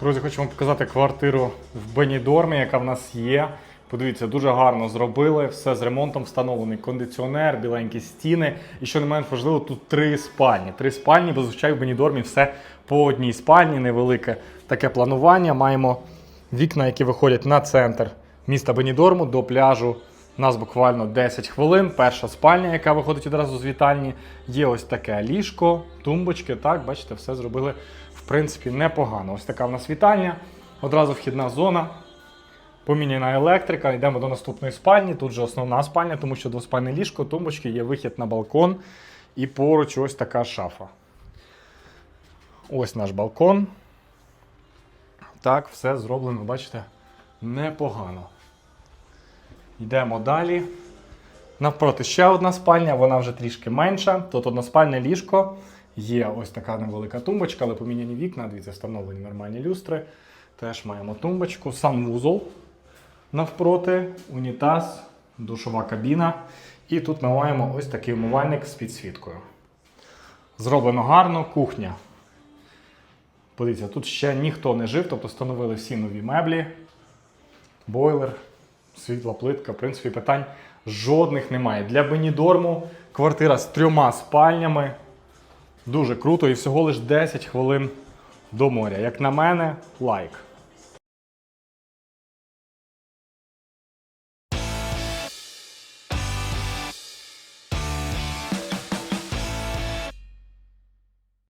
Друзі, вам показати квартиру в Бенідормі, яка в нас є. Подивіться, дуже гарно зробили, все з ремонтом встановлений кондиціонер, біленькі стіни. І що не менш важливо, тут три спальні. Три спальні, бо зазвичай в Бенідормі все по одній спальні, невелике таке планування. Маємо вікна, які виходять на центр міста Бенідорму до пляжу. У нас буквально 10 хвилин. Перша спальня, яка виходить одразу з вітальні. Є ось таке ліжко, тумбочки. Так, бачите, все зробили в принципі непогано. Ось така в нас вітальня. Одразу вхідна зона. Поміняна електрика. Йдемо до наступної спальні. Тут же основна спальня, тому що двоспальне ліжко, тумбочки, є вихід на балкон. І поруч ось така шафа. Ось наш балкон. Так, все зроблено, бачите, непогано. Йдемо далі. Навпроти ще одна спальня, вона вже трішки менша. Тут односпальне ліжко. Є ось така невелика тумбочка, але поміняні вікна, дивіться, встановлені нормальні люстри. Теж маємо тумбочку, санвузол навпроти, унітаз, душова кабіна. І тут ми маємо ось такий умивальник з підсвіткою. Зроблено гарно, кухня. Подивіться, тут ще ніхто не жив, тобто встановили всі нові меблі, бойлер, світла плитка. В принципі, питань жодних немає. Для Бенідорму квартира з трьома спальнями. Дуже круто і всього лише 10 хвилин до моря. Як на мене, лайк.